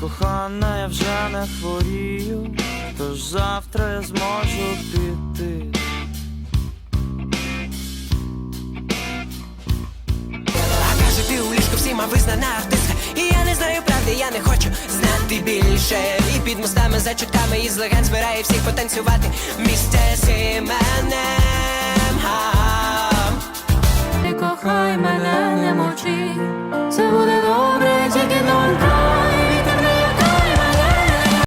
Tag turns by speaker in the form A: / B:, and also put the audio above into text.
A: Кохана, я вже не хворію, тож завтра я зможу піти.
B: А каже, ти у ліжку всіма визнана артистка. І я не знаю правди, я не хочу знати більше. І під мостами за чутками із легенд збирає всіх потанцювати. Місце Сіменем іменем
C: Ти кохай мене, не мовчи,